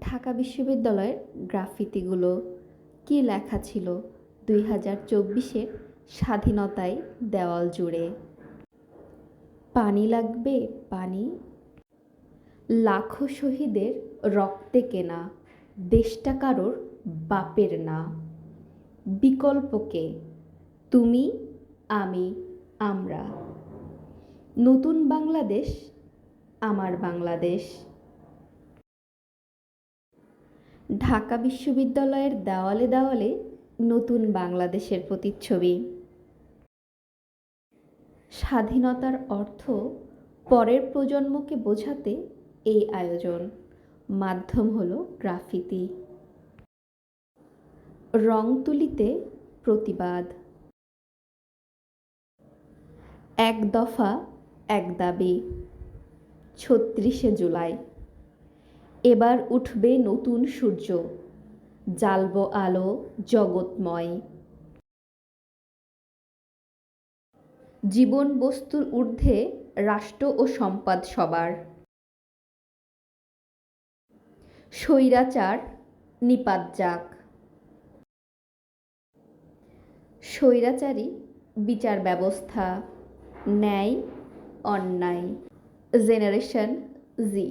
ঢাকা বিশ্ববিদ্যালয়ের গ্রাফিতিগুলো কী লেখা ছিল দুই হাজার চব্বিশের স্বাধীনতায় দেওয়াল জুড়ে? পানি লাগবে, পানি? লাখো শহীদের রক্তে কেনা, দেশটা কারোর বাপের না। বিকল্পকে তুমি, আমি, আমরা। নতুন বাংলাদেশ, আমার বাংলাদেশ। ঢাকা বিশ্ববিদ্যালয়ের দেওয়ালে দেওয়ালে নতুন বাংলাদেশের প্রতিচ্ছবি। স্বাধীনতার অর্থ পরের প্রজন্মকে বোঝাতে এই আয়োজন। মাধ্যম হলো গ্রাফিতি। রং তুলিতে প্রতিবাদ। এক দফা এক দাবি। ছত্রিশে জুলাই। এবার উঠবে নতুন সূর্য। জ্বালব আলো জগৎময়। জীবন বস্তুর ঊর্ধ্বে রাষ্ট্র ও সম্পদ সবার। স্বৈরাচার নিপাত যাক। স্বৈরাচারী বিচার ব্যবস্থা, ন্যায়, অন্যায়। Generation Z.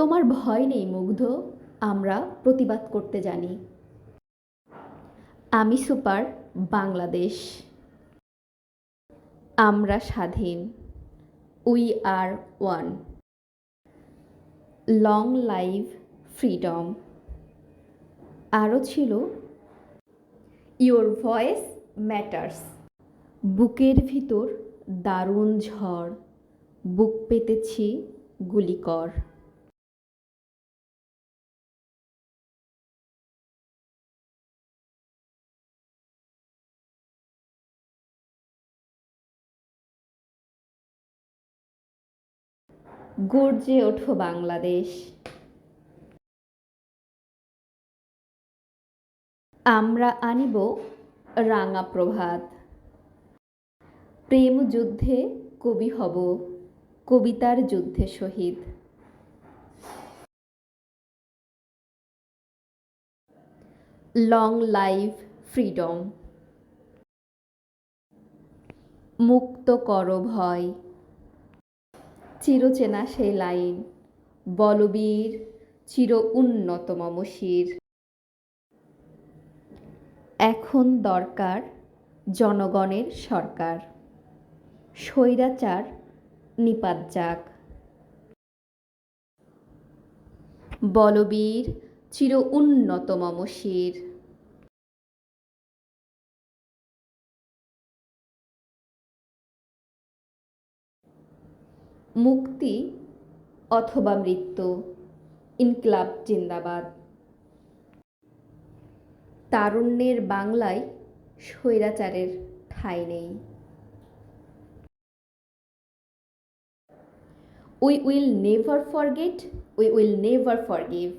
তোমার ভয় নেই মুগ্ধ, আমরা প্রতিবাদ করতে জানি। আমি সুপার, বাংলাদেশ। আমরা স্বাধীন। We are one. Long live freedom. আরও ছিল, ইওর ভয়েস ম্যাটার্স। বুকের ভিতর দারুণ ঝড়। বুক পেতেছি গুলিকর। গর্জে ওঠো বাংলাদেশ। আমরা আনিব রাঙা প্রভাত। প্রেম যুদ্ধে কবি হব, কবিতার যুদ্ধে শহীদ। Long live freedom. মুক্ত কর ভয়। চিরচেনা সেই লাইন। বলবীর চির উন্নত মমশির এখন দরকার জনগণের সরকার। স্বৈরাচার নিপাত যাক। বলবীর চির উন্নত মমশির মুক্তি অথবা মৃত্যু। ইনকলাব জিন্দাবাদ। তারুণ্যের বাংলায় স্বৈরাচারের ঠাঁই নেই। We will never forget we will never forgive